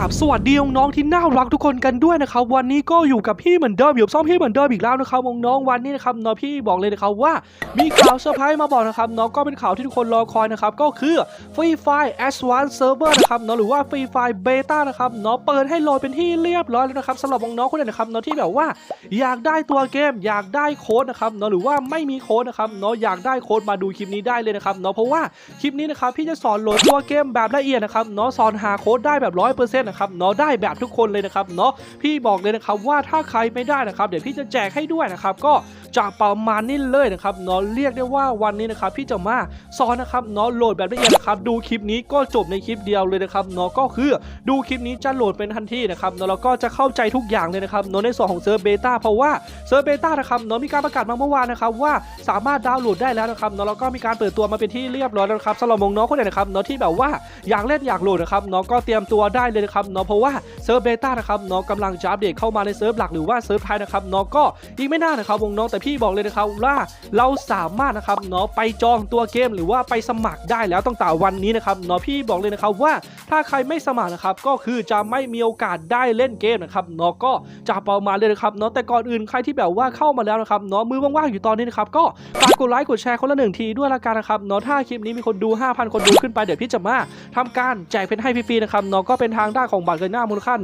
ราบสวัสดีน้องๆที่น่ารักทุกคนกันด้วยนะครับวันนี้ก็อยู่กับพี่เหมือนเดิมอยู่กับซ่อมพี่เหมือนเดิมอีกแล้วนะครับน้องๆวันนี้นะครับน้องพี่บอกเลยนะครับว่ามีข่าวเซอร์ไพรส์มาบอกนะครับน้องก็เป็นข่าวที่ทุกคนรอคอยนะครับก็คือ Free Fire Advanced Server นะครับเนาะหรือว่า Free Fire Beta นะครับเนาะเปิดให้โหลดเป็นที่เรียบร้อยแล้วนะครับสำหรับน้องๆคนไหนนะครับเนาะที่แบบว่า อยากได้ตัวเกม อยากได้โค้ดนะครับเนาะหรือว่าไม่มีโค้ดนะครับเนาะอยากได้โค้ดมาดูคลิปนี้ได้เลยนะครับเนาะเพราะว่าคลิปนี้นะครับพี่จะสอนโหลดตัวเกมแบบละเอียดนะครับเนาะสอนหาโค้ดได้แบบร้อยเปอร์เซ็นนะครับเนาะได้แบบทุกคนเลยนะครับเนาะพี่บอกเลยนะครับว่าถ้าใครไม่ได้นะครับ เดี๋ยวพี่จะแจกให้ด้วยนะครับก็จะประมาณนี้เลยนะครับเนาะเรียกได้ว่าวันนี้นะครับพี่จะมาสอนนะครับเนาะโหลดแบบละเอียดนะครับดูคลิปนี้ก็จบในคลิปเดียวเลยนะครับเนาะก็คือดูคลิปนี้จะโหลดเป็นทันทีนะครับเนาะแล้วก็จะเข้าใจทุกอย่างเลยนะครับเนาะในส่วนของเซิร์ฟเบต้าเพราะว่าเซิร์ฟเบต้านะครับเนาะมีการประกาศมาเมื่อวานนะครับว่าสามารถดาวน์โหลดได้แล้วนะครับเนาะแล้วก็มีการเปิดตัวมาเป็นที่เรียบร้อยแล้วครับสำหรับน้องคนไหนนะครับเนาะที่แบบว่าอยากเล่นอยากโหลดนะครับเนาะก็เตรียมตัวได้เลยนะครับเนาะเพราะว่าเซิร์ฟเบต้านะครับเนาะกำลังจะอัปเดตเข้ามาในเซิร์ฟหลักหรือว่าเซิร์ฟไทยนะครับเนาะก็อีกไม่นานนะครับวงน้องแต่พี่บอกเลยนะครับว่าเราสามารถนะครับเนาะไปจองตัวเกมหรือว่าไปสมัครได้แล้วตั้งแต่วันนี้นะครับเนาะพี่บอกเลยนะครับว่าถ้าใครไม่สมัครนะครับก็คือจะไม่มีโอกาสได้เล่นเกมนะครับเนาะก็จะประมาณเลยนะครับเนาะแต่ก่อนอื่นใครที่แบบว่าเข้ามาแล้วนะครับเนาะมือว่างๆอยู่ตอนนี้นะครับก็ฝากกดไลค์กดแชร์คนละหนึ่งทีด้วยละกันนะครับเนาะถ้าคลิปนี้มีคนดู 5,000 คนดูขึ้นไปเดี๋ยวพี่จะมาทำการแจกเพชรให้ฟรีๆนะครับเนาะก็เป็นทางด้านของบัตรเกินหน้ามูลค่า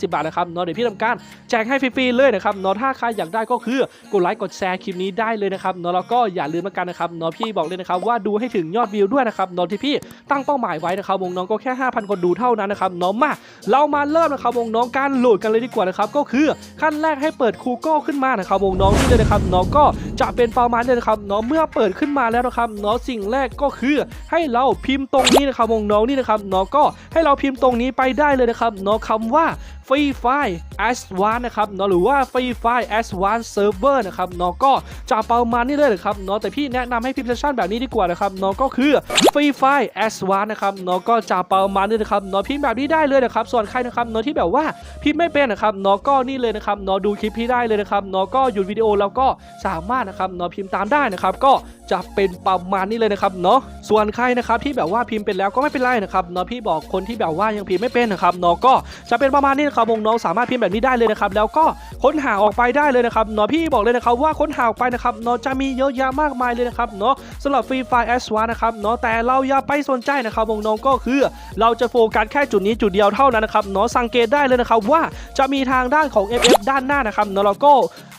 150 บาทนะครับเนาะเดี๋ยวพี่ทำการแจกให้ฟรีๆเลยนะครับเนาะถ้าใครอยากได้ก็คือกดไลค์กดแชร์คลิปนี้ได้เลยนะครับเนาะแล้วก็อย่าลืมละกันนะครับเนาะพี่บอกเลยนะครับว่าดูให้ถึงยอดวิวด้วยนะครับเนาะที่พี่ตั้งเป้าหมายไว้นะครับวงน้องก็แค่ 5,000 คนดูเท่านั้นนะครับเนาะมาเรามาเริ่มนะครับวงน้องการโหลดกันเลยดีกว่านะครับก็คือขั้นแรกให้เปิด Google ขึ้นมานะครับวงน้องนี่เลยนะครับเนาะก็จะเป็นประมาณนี้นะครับเนาะเมื่อเปิดขึ้นมาแล้วนะครับเนาะสิ่งแรกก็คือให้เราพิมพ์ตรงนี้นะครับวงน้องนี่นะครับเนาะก็ให้เราพิมพ์ตรงนี้ไปได้เลยนะครับเนาะคำว่า Free Fire Advanced นะครับเนาะหรือว่า Free Fire Advanced Server นะครับเนาะก็จะประมาณนี้เลยนะครับเนาะแต่พี่แนะนำให้พิมพ์เซสชันแบบนี้ดีกว่านะครับเนาะก็คือ Free Fire Advanced นะครับเนาะก็จะประมาณนี้นะครับเนาะพิมพ์แบบนี้ได้เลยนะครับส่วนใครนะครับเนาะที่แบบว่าพิมพ์ไม่เป็นนะครับเนาะก็นี่เลยนะครับเนาะดูคลิปพี่ได้เลยนะครับเนาะก็หยุดวิดีโอแล้วก็สามารถนะครับเนาะพิมพ์ตามได้นะครับก็จะเป็นประมาณนี้เลยนะครับเนาะส่วนใครนะครับที่แบบว่าพิมพ์เป็นแล้วก็ไม่เป็นไรนะครับเนาะพี่บอกคนที่แบบว่ายังพิมพ์ไม่เป็นนะครับเนาะก็จะเป็นประมาณนี้นะครับวงน้องสามารถพิมพ์แบบนี้ได้เลยนะครับแล้วก็ค้นหาออกไปได้เลยนะครับเนาะพี่บอกเลยนะครับว่าค้นหาออกไปนะครับเนาะจะมีเยอะแยะมากมายเลยนะครับเนาะสำหรับฟรีไฟแอสวานะครับเนาะแต่เราอย่าไปสนใจนะครับมงน้องก็คือ เราจะโฟกัสแค่จุดนี้จุดเดียวเท่านั้นนะครับเนาะสังเกตได้เลยนะครับว่าจะมีทางด้านของ FF ด้านหน้านะครับเนาะแล้วก็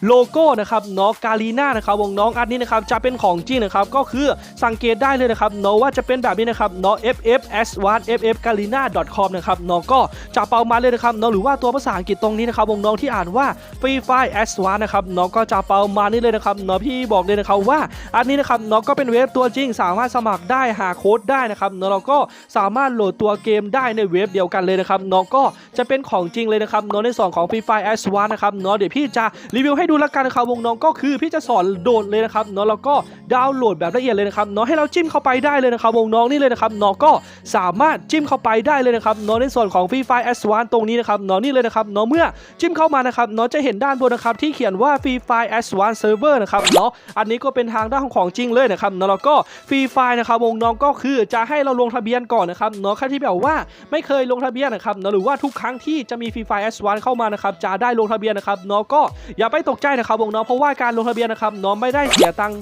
โลโก้นะครับเนาะกาลีน่านะครับวงน้องอันนี้นะครับจะเป็นของจริงนะครับก็คือสังเกตได้เลยนะครับเนาะว่าจะเป็นแบบนี้นะครับเนาะ FF S1 FF g a l i n a com นะครับเนาะก็จะเปามาเลยนะครับเนาะหรือว่าตัวภาษาอังกฤษตรงนี้นะครับวงน้องที่อ่านว่า Free Fire S1 นะครับเนาะก็จะเปามานี่เลยนะครับเนาะพี่บอกเลยนะครับว่าอันนี้นะครับเนาะก็เป็นเว็บตัวจริง สามารถสมัครได้หาโค้ดได้นะครับนาะแล้วก็สามารถโหลดตัวเกมได้ในเว็บเดียวกันเลยนะครับเนาะก็จะเป็นของจริงเลยนะครับเนาะในส่วนของ Free Fire S1 นะครับเนาะเดี๋ยวพี่จะรีวิวให้ดูละกันครับวงน้องก็คือพี่จะสอนโดดเลยนะครับเนาะแล้วก็ดาวน์โหลดแบบละเอียดเลยนะครับเนาะให้เราจิ้มเข้าไปได้เลยนะครับวงน้องนี่เลยนะครับเนาะก็สามารถจิ้มเข้าไปได้เลยนะครับเนาะในส่วนของ Free Fire S1 ตรงนี้นะครับเนาะนี่เลยนะครับเนาะเมื่อจิ้มเข้ามานะครับเนาะจะเห็นด้านบนนะครับที่เขียนว่า Free Fire S1 Server นะครับเนาะอันนี้ก็เป็นทางด้านของของจริงเลยนะครับเนาะแล้วก็ Free Fire นะครับวงน้องก็คือจะให้เราลงทะเบียนก่อนนะครับเนาะใครที่แบบว่าไม่เคยลงทะเบียนนะครับเนาะหรือว่าทุกครั้งที่จะมี Free Fire S1 เข้ามานะครับจะได้ลงทะเบียนนะครับเนาะก็อย่าไปตกใจนะครับวงน้องเพราะว่าการลงทะเบียนนะครับน้องไม่ได้เสียตังค์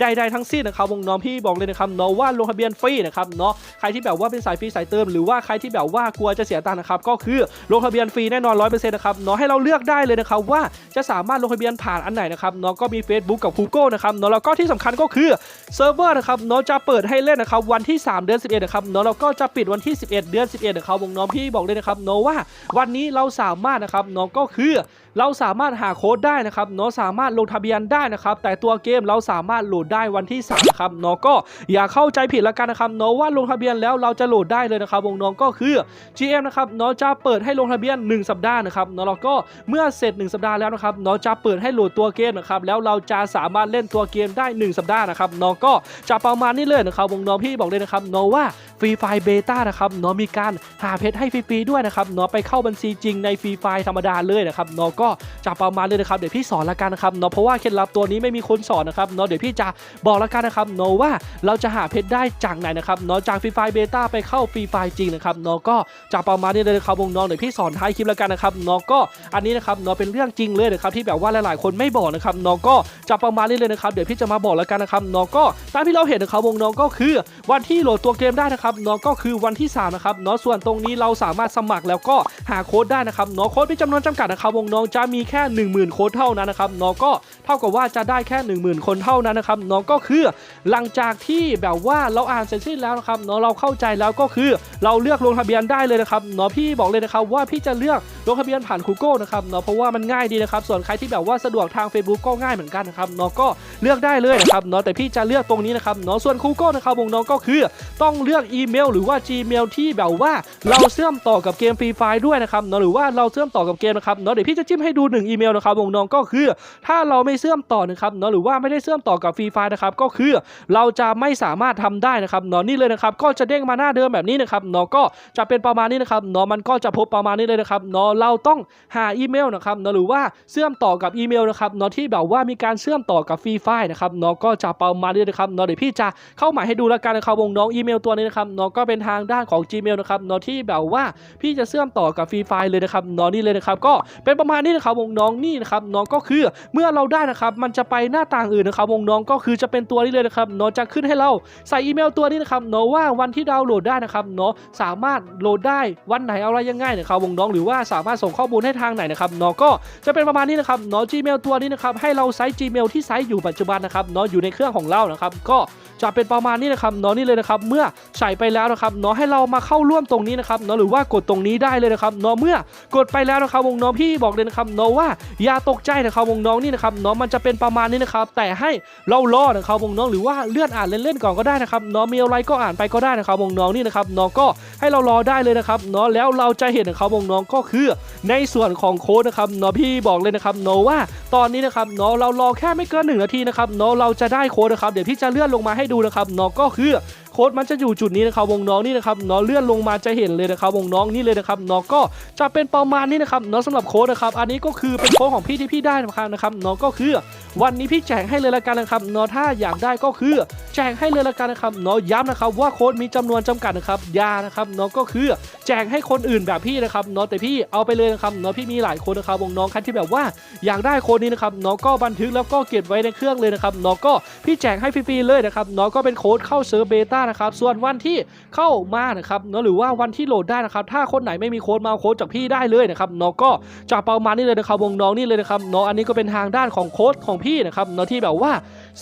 ใดๆทั้งสิ้นนะครับวงน้องพี่บอกเลยนะครับเนาะว่าลงทะเบียนฟรีนะครับเนาะใครที่แบบว่าเป็นสายฟรีสายเติมหรือว่าใครที่แบบว่ากลัวจะเสียตังค์นะครับก็คือลงทะเบียนฟรีแน่นอนร้อยเปอร์เซ็นต์นะครับเนาะให้เราเลือกได้เลยนะครับว่าจะสามารถลงทะเบียนผ่านอันไหนนะครับเนาะก็มี Facebook กับ Google นะครับเนาะแล้วก็ที่สำคัญก็คือเซิร์ฟเวอร์นะครับเนาะจะเปิดให้เล่นนะครับวันที่ 3 เดือน 11นะครับเนาะแล้วก็จะปิดวันที่ 11 เดือน 11นะครับวงน้องพี่บอกเลยนะครับเนาะว่าวันนี้เราสามารถนะครับเนาะก็คือเราสามารถหาโค้ดได้นะครับเนาะสามารถลงทะเบียนได้นะครับแต่ตัวเกมเราสามารถโหลดได้วันที่3นะครับเนาะก็อย่าเข้าใจผิดละกันนะครับเนาะว่าลงทะเบียนแล้วเราจะโหลดได้เลยนะครับวงน้องก็คือ GM นะครับเนาะจะเปิดให้ลงทะเบียน 1 สัปดาห์นะครับเนาะแล้วก็เมื่อเสร็จ 1 สัปดาห์แล้วนะครับเนาะจะเปิดให้โหลดตัวเกมนะครับแล้วเราจะสามารถเล่นตัวเกมได้ 1 สัปดาห์นะครับเนาะก็จะประมาณนี้เลยนะครับวงน้องพี่บอกเลยนะครับเนาะว่า ฟรีไฟเบต้านะครับเนาะมีการหาเพชรให้ฟรีๆด้วยนะครับเนาะไปเข้าบัญชีจริงในฟรีไฟธรรมดาเลยนะครับเนาะก็จะประมาณเลยนะครับเดี๋ยวพี่สอนละกันนะครับเนาะเพราะว่าเคล็ดลับตัวนี้ไม่มีคนสอนนะครับเนาะเดี๋ยวพี่จะบอกละกันนะครับเนาะว่าเราจะหาเพชรได้จากไหนนะครับเนาะจากฟรีไฟเบต้าไปเข้าฟรีไฟจริงนะครับเนาะก็จะประมาณนี้เลยนะครับวงน้องเดี๋ยวพี่สอนท้ายคลิปละกันนะครับเนาะก็อันนี้นะครับเนาะเป็นเรื่องจริงเลยนะครับที่แบบว่าหลายๆ คนไม่บอกนะครับเนาะก็จะประมาณนี้เลยนะครับเดี๋ยวพี่จะมาบอกละกันนะครับเนาะก็ตามที่เราเห็นนะครับวงน้องก็คือวันที่โหลดตัวเกมได้นะครับเนาะก็คือวันที่3นะครับเนาะส่วนตรงนี้เราสามารถสมัครแล้วก็หาโค้ดได้นะครับเนาะโค้ดมีจำนวนจำกัดนะครับวงน้องจะมีแค่ 10,000 โค้ดเท่านั้นนะครับเนาะก็เท่ากับว่าจะได้แค่ 10,000 คนเท่านั้นนะครับเนาะก็คือหลังจากที่แบบว่าเราอ่านเสร็จสิ้นแล้วนะครับเนาะเราเข้าใจแล้วก็คือเราเลือกลงทะเบียนได้เลยนะครับเนาะพี่บอกเลยนะครับว่าพี่จะเลือกลงทะเบียนผ่านคูโก้นะครับเนาะเพราะว่ามันง่ายดีนะครับส่วนใครที่แบบว่าสะดวกทาง Facebook ก็ง่ายเหมือนกันนะครับเนาะก็เลือกได้เลยนะครับเนาะแต่พี่จะเลือกตรงนี้นะครับเนาะส่วนคูโก้นะครับวงน้องก็คือต้องเลือกอีอีเมล หรือว่า Gmail ที่แบบว่าเราเชื่อมต่อกับเกมฟรีไฟด้วยนะครับเนาะหรือว่าเราเชื่อมต่อกับเกมนะครับเนาะเดี๋ยวพี่จะจิ้มให้ดูหนึ่งอีเมลนะครับวงน้องก็คือ ถ้าเราไม่เชื่อมต่อนะครับเนาะหรือว่าไม่ได้เชื่อมต่อกับฟรีไฟนะครับก็คือเราจะไม่สามารถทำได้นะครับเนาะนี่เลยนะครับก็จะเด้งมาหน้าเดิมแบบนี้นะครับเนาะก็จะเป็นประมาณนี้นะครับเนาะมันก็จะพบประมาณนี้เลยนะครับเนาะเราต้องหาอีเมลนะครับเนาะหรือว่าเชื่อมต่อกับอีเมลนะครับเนาะที่แบบว่ามีการเชื่อมต่อกับฟรีไฟนะครับเนาะก็จะประมาณนี้นะครับเนาะเดี๋ยวพี่จะเข้าหมายให้ดูแล้วกันนะครับวงน้องอีเมลตัวนี้นะครับเนาะก็เป็นทางด้านของ Gmail นะครับเนาะที่แบบว่าพี่จะเชื่อมต่อกับฟรีไฟเลยนะครับเนาะนี่เลยนะครับก็เป็นประมาณนี้นะครับวงน้องนี่นะครับเนาะก็คือเมื่อเราได้นะครับมันจะไปหน้าต่างอื่นนะครับวงน้องก็คือจะเป็นตัวนี้เลยนะครับเนาะจะขึ้นให้เราใส่อีเมลตัวนี้นะครับเนาะว่าวันที่ดาวน์โหลดได้นะครับเนาะสามารถโหลดได้วันไหนอะไรยังไงนะครับวงน้องหรือว่าสามารถส่งข้อมูลให้ทางไหนนะครับเนาะก็จะเป็นประมาณนี้นะครับเนาะ Gmail ตัวนี้นะครับให้เราใช้ Gmail ที่ใช้อยู่ปัจจุบันนะครับเนาะอยู่ในเครื่องของเรานะครับก็จะเป็นประมาณนี้นะครับเนาะนี่เลยนะครับเมื่อใส่ไปแล้วนะครับเนาะให้เรามาเข้าร่วมตรงนี้นะครับเนาะหรือว่ากดตรงนี้ได้เลยนะครับเนาะเมื่อกดไปแล้วนะครับวงน้องพี่บอกเลยนะครับเนาะว่าอย่าตกใจนะครับวงน้องนี่นะครับเนาะมันจะเป็นประมาณนี้นะครับแต่ให้เรารอนะครับวงน้องหรือว่าเลื่อนอ่านเล่นๆก่อนก็ได้นะครับเนาะมีอะไรก็อ่านไปก็ได้นะครับวงน้องนี่นะครับเนาะก็ให้เรารอได้เลยนะครับเนาะแล้วเราจะเห็นนะครับวงน้องก็คือ ในส่วนของโค้ดนะครับเนาะพี่บอกเลยนะครับเนาะว่าตอนนี้นะครับเนาะเรารอแค่ไม่เกินหนึ่งนาทีนะครับเนาะเราจะได้โค้ดนะครับเดี๋ยวพี่จะเลื่อนลงมาให้ดูนะครับเนาะก็คือโค้ดมันจะอยู่จุดนี้นะครับวงน้องนี่นะครับเนาะเลื่อนลงมาจะเห็นเลยนะครับวงน้องนี่เลยนะครับเนาะก็จะเป็นประมาณนี้นะครับเนาะสำหรับโค้ดนะครับอันนี้ก็คือเป็นโค้ดของพี่ที่พี่ได้นะครับนะครับเนาะก็คือ วันนี้พี่แจกให้เลยละกันนะครับเนาะถ้าอยากได้ก็คือ แจกให้เลยละกันนะครับเนาะย้ำนะครับว่าโค้ดมีจำนวนจำกัดนะครับยานะครับเนาะก็คือแจกให้คนอื่นแบบพี่นะครับเนาะแต่พี่เอาไปเลยนะครับเนาะพี่มีหลายคนนะครับวงน้องคันที่แบบว่าอยากได้โค้ดนี้นะครับเนาะก็บันทึกแล้วก็เก็บไว้ในเครื่องเลยนะครับเนาะก็พี่แจกให้ฟรีๆเลยนะครับเนาะก็เป็นโค้ดเข้าเซิร์ฟเบต้านะครับส่วนวันที่เข้ามานะครับเนาะหรือว่าวันที่โหลดได้นะครับถ้าคนไหนไม่มีโค้ดมาเอาโค้ดจากพี่ได้เลยนะครับเนาะก็จะประมาณนี้เลยนะครับวงน้องนี่เลยนะครับเนาะอันนี้ก็เป็นทางด้านของโค้ดของพี่นะครับเนาะที่แบบว่า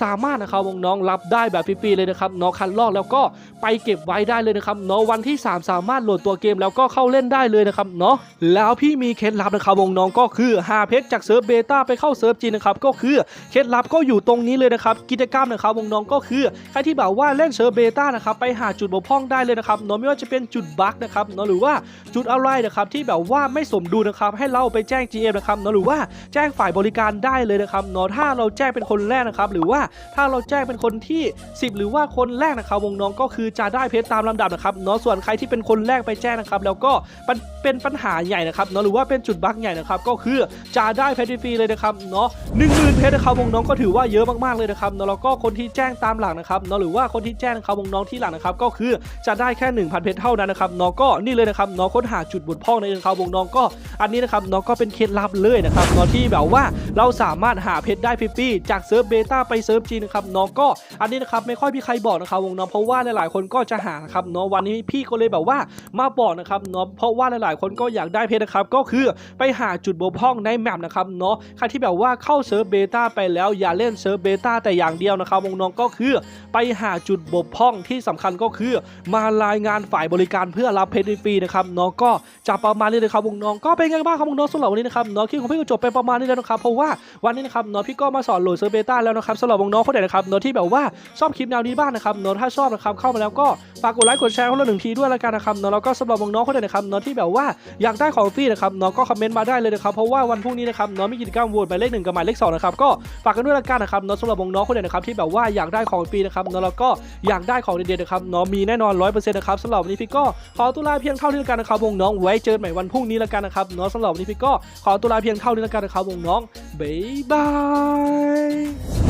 สามารถนะครับวงน้องรับได้แบบฟรีๆเลยนะครับเนาะคันลอกแล้วก็ไปเก็บไว้ได้เลยนะครับเนาะวันที่ 3 สามารถโหลดตัวเกมแล้วก็เข้าเล่นได้เลยนะครับเนาะแล้วพี่มีเคล็ดลับนะครับวงน้องก็คือหาเพชรจากเซิร์ฟเบต้าไปเข้าเซิร์ฟจีนนะครับก็คือเคล็ดลับก็อยู่ตรงนี้เลยนะครับกิจกรรมนะครับวงน้องก็คือใครที่แบบว่าเล่นเซิร์ฟเบต้านะครับไปหาจุดบกพร่องได้เลยนะครับเนาะไม่ว่าจะเป็นจุดบั๊กนะครับเนาะหรือว่าจุดอะไรนะครับที่แบบว่าไม่สมดุลนะครับให้เราไปแจ้ง GM นะครับเนาะหรือว่าแจ้งฝ่ายบริการได้เลยนะครับเนาะถ้าเราแจ้งเป็นคนแรกนะครับหรือว่าถ้าเราแจ้งเป็นคนที่ 10 หรือว่าคนแรกนะครับวงน้องก็คือจะได้เพชรตามลำดับนะครับเนาะส่วนใครที่เป็นคนแรกไปแจ้งนะครับ แล้วก็มันเป็นปัญหาใหญ่นะครับเนาะหรือว่าเป็นจุดบั๊กใหญ่นะครับก็คือจะได้เพชรฟรีเลยนะครับเนาะหนึ่งหมื่นเพชรนะครับวงน้องก็ถือว่าเยอะมากๆเลยนะครับเนาะแล้วก็คนที่แจ้งตามหลังนะครับเนาะหรือว่าคนที่แจ้งนะครับวงน้องที่หลังนะครับก็คือจะได้แค่ 1,000 เพชรเท่านั้นนะครับเนาะก็นี่เลยนะครับเนาะค้นหาจุดบกพร่องในนะครับวงน้องก็ อันนี้นะครับเนาะก็เป็นเคล็ดลับเลยนะครับเนาะที่แบบว่าเราสามารถหาเพชรได้ฟรีๆจากเซิร์ฟเบต้าไปเซิร์ฟจีนะครับเนาะก็อันนี้นะครับไม่ค่อยมีใครบอกนะครับวงน้องเพราะว่าหลายๆคนก็จะหานะครับเนาะวันนี้พี่ก็เลยแบบว่ามาบอกนะครับเนาะเพราะว่าหลายๆ คนก็อยากได้เพชรนะครับก็คือไปหาจุดบกพร่องในแมปนะครับเนาะใครที่แบบว่าเข้าเซิร์ฟเบต้าไปแล้วอย่าเล่นเซิร์ฟเบต้าแต่อย่างเดียวนะครับวงน้องก็คือไปหาจุดบกพร่องที่สำคัญก็คือ มารายงานฝ่ายบริการเพื่อรับเพชรฟรีนะครับเนาะก็จะประมาณนี้เลยครับวงน้องก็เป็นไงบ้างครับวงน้องสำหรับวันนี้นะครับเนาะคลิปของพี่ก็จบไปประมาณนี้แล้วนะครับเพราะว่าวันนี้นะครับเนาะพี่ก็มาสอนโหลดเซิร์ฟเบต้าแล้วนะครับสำหรับรับน้องๆคนไหนนะครับเนาะที่แบบว่าชอบคลิปแนวนี้บ้างนะครับเนาะถ้าชอบนะครับเข้ามาแล้วก็ฝากกดไลค์กดแชร์คนละหนึ่งทีด้วยละกันนะครับเนาะแล้วก็สำหรับน้องๆคนไหนนะครับเนาะที่แบบว่าอยากได้ของฟรีนะครับเนาะก็คอมเมนต์มาได้เลยนะครับเพราะว่าวันพรุ่งนี้นะครับเนาะมีกิจกรรมโหวตหมายเลขหนึ่งกับหมายเลขสองนะครับก็ฝากกันด้วยละกันนะครับเนาะสำหรับน้องคนไหนนะครับที่แบบว่าอยากได้ของฟรีนะครับเนาะแล้วก็อยากได้ของเด็ดๆนะครับเนาะมีแน่นอนร้อยเปอร์เซ็นต์นะครับสำหรับวันนี้พี่ก็ขอตัวลาเพียงเท่านี้ละกันนะครับวงน้องไว้เจอใหม่วันพรุ่งนี้ละกันนะครับเนาะสำหรับวันนี้พี่ก็ขอตัวลาเพียงเท่านี้ละกันนะครับวงน้องบ๊ายบาย